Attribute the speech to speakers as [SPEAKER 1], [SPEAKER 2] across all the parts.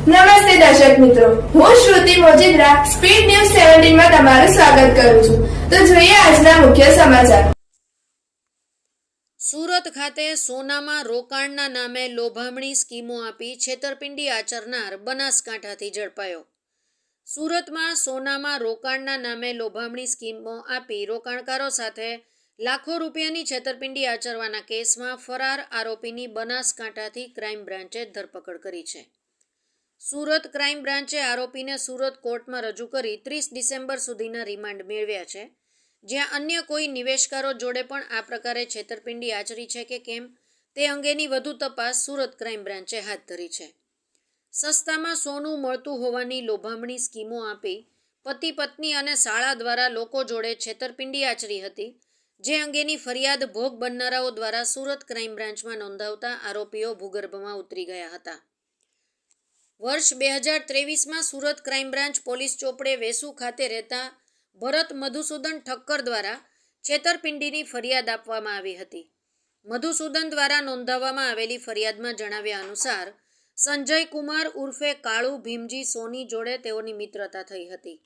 [SPEAKER 1] નમસ્તે દર્શક મિત્રો. હું શ્રુતિ મોજીદ્રા, સ્પીડ ન્યૂઝ સેવન્ટીનમાં તમારું સ્વાગત કરું છું. તો જોઈએ આજના મુખ્ય સમાચાર.
[SPEAKER 2] સુરત ખાતે સોનામાં રોકાણના નામે લોભામણી સ્કીમો આપી છેતરપિંડી આચરનાર બનાસકાંઠાથી ઝડપાયો. સુરતમાં સોનામાં રોકાણના નામે લોભામણી સ્કીમો આપી રોકાણકારો સાથે લાખો રૂપિયાની છેતરપિંડી આચરવાના કેસમાં ફરાર આરોપીની બનાસકાંઠાથી ક્રાઇમ બ્રાન્ચે ધરપકડ કરી છે. સુરત ક્રાઇમ બ્રાન્ચે આરોપીને સુરત કોર્ટમાં રજૂ કરી ત્રીસ ડિસેમ્બર સુધીના રિમાન્ડ મેળવ્યા છે. જ્યાં અન્ય કોઈ નિવેશકારો જોડે પણ આ પ્રકારે છેતરપિંડી આચરી છે કે કેમ તે અંગેની વધુ તપાસ સુરત ક્રાઇમ બ્રાન્ચે હાથ ધરી છે. સસ્તામાં સોનું મળતું હોવાની લોભામણી સ્કીમો આપી પતિ પત્ની અને શાળા દ્વારા લોકો જોડે છેતરપિંડી આચરી હતી, જે અંગેની ફરિયાદ ભોગ બનનારાઓ દ્વારા સુરત ક્રાઇમ બ્રાન્ચમાં નોંધાવતા આરોપીઓ ભૂગર્ભમાં ઉતરી ગયા હતા. વર્ષ બે હજાર ત્રેવીસમાં સુરત ક્રાઇમ બ્રાન્ચ પોલીસ ચોપડે વેસુ ખાતે રહેતા ભરત મધુસૂદન ઠક્કર દ્વારા છેતરપિંડીની ફરિયાદ આપવામાં આવી હતી. મધુસૂદન દ્વારા નોંધાવવામાં આવેલી ફરિયાદમાં જણાવ્યા અનુસાર, સંજય કુમાર ઉર્ફે કાળુ ભીમજી સોની જોડે તેઓની મિત્રતા થઈ હતી.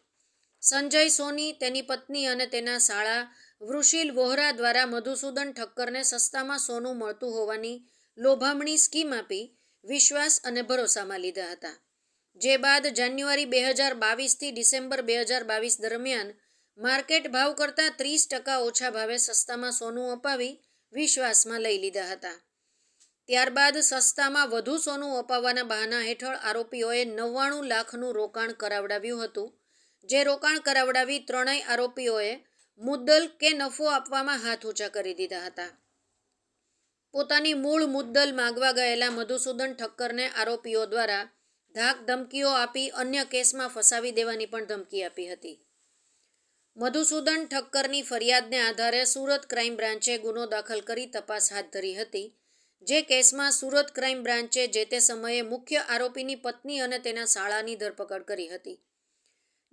[SPEAKER 2] સંજય સોની, તેની પત્ની અને તેના શાળા વૃષિલ વોહરા દ્વારા મધુસૂદન ઠક્કરને સસ્તામાં સોનું મળતું હોવાની લોભામણી સ્કીમ આપી વિશ્વાસ અને ભરોસામાં લીધા હતા. જે બાદ જાન્યુઆરી બે હજાર બાવીસથી ડિસેમ્બર બે હજાર બાવીસ દરમિયાન માર્કેટ ભાવ કરતાં ત્રીસ ટકા ઓછા ભાવે સસ્તામાં સોનું અપાવી વિશ્વાસમાં લઈ લીધા હતા. ત્યારબાદ સસ્તામાં વધુ સોનું અપાવવાના બહાના હેઠળ આરોપીઓએ નવ્વાણું લાખનું રોકાણ કરાવડાવ્યું હતું, જે રોકાણ કરાવડાવી ત્રણેય આરોપીઓએ મુદ્દલ કે નફો આપવામાં હાથ ઊંચા કરી દીધા હતા. પોતાની મૂળ મુદ્દલ માગવા ગયેલા મધુસૂદન ઠક્કરને આરોપીઓ દ્વારા ધાક ધમકીઓ આપી અન્ય કેસમાં ફસાવી દેવાની પણ ધમકી આપી હતી. મધુસૂદન ઠક્કરની ફરિયાદને આધારે સુરત ક્રાઇમ બ્રાન્ચે ગુનો દાખલ કરી તપાસ હાથ ધરી હતી, જે કેસમાં સુરત ક્રાઇમ બ્રાન્ચે જે તે સમયે મુખ્ય આરોપીની પત્ની અને તેના શાળાની ધરપકડ કરી હતી.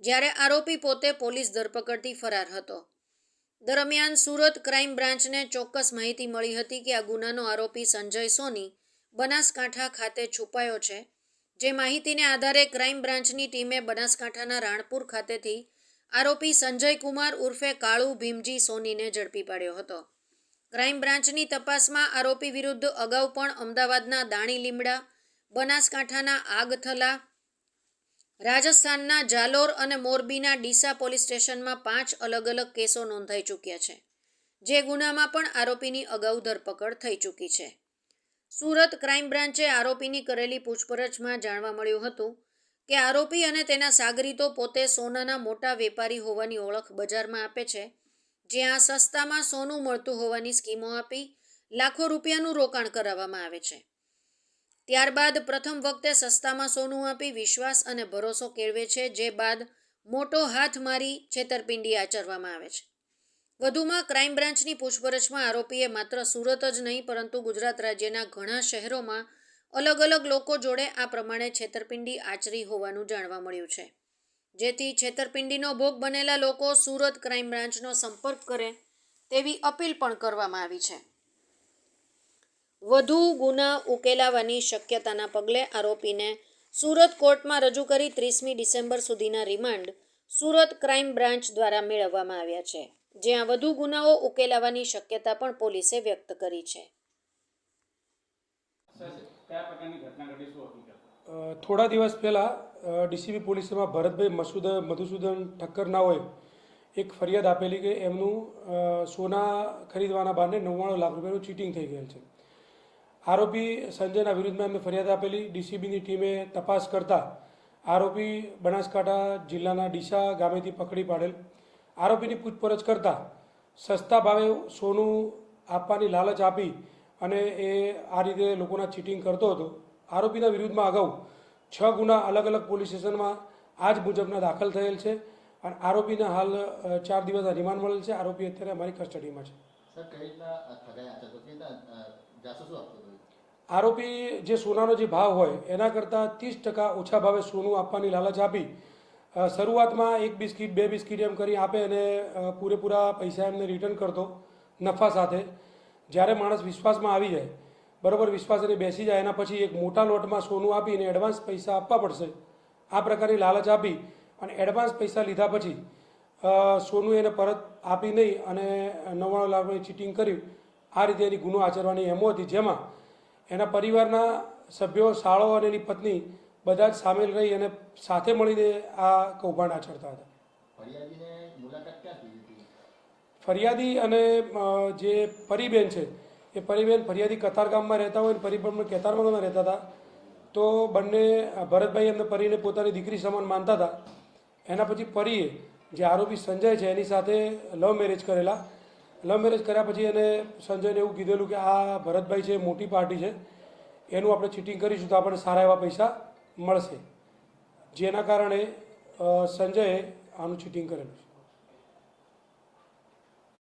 [SPEAKER 2] જ્યારે આરોપી પોતે પોલીસ ધરપકડથી ફરાર હતો. દરમિયાન સુરત ક્રાઇમ બ્રાન્ચને ચોક્કસ માહિતી મળી હતી કે આ ગુનાનો આરોપી સંજય સોની બનાસકાંઠા ખાતે છુપાયો છે. જે માહિતીને આધારે ક્રાઇમ બ્રાન્ચની ટીમે બનાસકાંઠાના રાણપુર ખાતેથી આરોપી સંજય કુમાર ઉર્ફે કાળુ ભીમજી સોનીને ઝડપી પાડ્યો હતો. ક્રાઇમ બ્રાન્ચની તપાસમાં આરોપી વિરુદ્ધ અગાઉ પણ અમદાવાદના દાણી લીમડા, બનાસકાંઠાના આગથલા રાજસ્થાનના જાલોર અને મોરબીના ડીસા પોલીસ સ્ટેશનમાં પાંચ અલગ અલગ કેસો નોંધાઈ ચૂક્યા છે, જે ગુનામાં પણ આરોપીની અગાઉ ધરપકડ થઈ ચૂકી છે. સુરત ક્રાઇમ બ્રાન્ચે આરોપીની કરેલી પૂછપરછમાં જાણવા મળ્યું હતું કે આરોપી અને તેના સાગરીતો પોતે સોનાના મોટા વેપારી હોવાની ઓળખ બજારમાં આપે છે જ્યાં સસ્તામાં સોનું મળતું હોવાની સ્કીમો આપી લાખો રૂપિયાનું રોકાણ કરાવવામાં આવે છે. ત્યારબાદ પ્રથમ વખતે સસ્તામાં સોનું આપી વિશ્વાસ અને ભરોસો કેળવે છે, જે બાદ મોટો હાથ મારી છેતરપિંડી આચરવામાં આવે છે. વધુમાં ક્રાઇમ બ્રાન્ચની પૂછપરછમાં આરોપીએ માત્ર સુરત જ નહીં, પરંતુ ગુજરાત રાજ્યના ઘણા શહેરોમાં અલગ અલગ લોકો જોડે આ પ્રમાણે છેતરપિંડી આચરી હોવાનું જાણવા મળ્યું છે. જેથી છેતરપિંડીનો ભોગ બનેલા લોકો સુરત ક્રાઇમ બ્રાન્ચનો સંપર્ક કરે તેવી અપીલ પણ કરવામાં આવી છે. વધુ ગુના ઉકેલાવાની શક્યતાના પગલે આરોપીને સુરત કોર્ટમાં રજૂ કરી ત્રીસમી ડિસેમ્બર સુધીના રિમાન્ડ સુરત ક્રાઇમ બ્રાન્ચ દ્વારા મેળવવામાં આવ્યા છે જ્યાં વધુ ગુનાઓ ઉકેલાવાની શક્યતા પણ પોલીસે વ્યક્ત કરી છે.
[SPEAKER 3] થોડા દિવસ પહેલાં ડીસીબી પોલીસમાં ભરતભાઈ મસુદ મધુસૂદન ઠક્કર ના હોય એક ફરિયાદ આપેલી કે એમનું સોના ખરીદવાના બહાને નવ્વાણું લાખ રૂપિયાનું ચીટિંગ થઈ ગયેલ છે. આરોપી સંજયના વિરુદ્ધમાં અમે ફરિયાદ આપેલી. ડીસીબીની ટીમે તપાસ કરતા આરોપી બનાસકાંઠા જિલ્લાના ડીસા ગામેથી પકડી પાડેલ. આરોપીની પૂછપરછ કરતા સસ્તા ભાવે સોનું આપવાની લાલચ આપી અને એ આ રીતે લોકોના ચીટિંગ કરતો હતો. આરોપીના વિરુદ્ધમાં અગાઉ છ ગુના અલગ અલગ પોલીસ સ્ટેશનમાં આ જ મુજબના દાખલ થયેલ છે અને આરોપીને હાલ ચાર દિવસના રિમાન્ડ મળેલ છે. આરોપી અત્યારે અમારી કસ્ટડીમાં છે. આરોપી જે સોનાનો જે ભાવ હોય, એના કરતાં ત્રીસ ટકા ઓછા ભાવે સોનું આપવાની લાલચ આપી શરૂઆતમાં એક બિસ્કીટ, બે બિસ્કીટ એમ કરી આપે અને પૂરેપૂરા પૈસા એમને રિટર્ન કરતો, નફા સાથે. જ્યારે માણસ વિશ્વાસમાં આવી જાય, બરાબર વિશ્વાસ એને બેસી જાય, એના પછી એક મોટા લોટમાં સોનું આપીને એડવાન્સ પૈસા આપવા પડશે. આ પ્રકારની લાલચ આપી અને એડવાન્સ પૈસા લીધા પછી સોનું એને પરત આપી નહીં અને નવ્વાણું લાખની ચીટિંગ કર્યું. આ રીતે એની ગુનો આચરવાની એમો હતી, જેમાં એના પરિવારના સભ્યો શાળો અને એની પત્ની બધા જ સામેલ રહી અને સાથે મળીને આ કૌભાંડ આચરતા હતા. ફરિયાદી અને જે પરીબેન છે એ પરીબેન ફરિયાદી કતારગામમાં રહેતા હોય અને પરીબેન કેતારમાં રહેતા હતા તો બંને ભરતભાઈ એમને પરીને પોતાની દીકરી સમાન માનતા હતા. એના પછી પરીએ જે આરોપી સંજય છે એની સાથે લવ મેરેજ કરેલા. લવ મેરેજ કર્યા પછી એને સંજયને એવું કીધેલું કે આ ભરતભાઈ છે મોટી પાર્ટી છે, એનું આપણે ચીટિંગ કરીશું તો આપણને સારા એવા પૈસા મળશે. જેના કારણે સંજયે આનું ચીટિંગ કરેલું છે.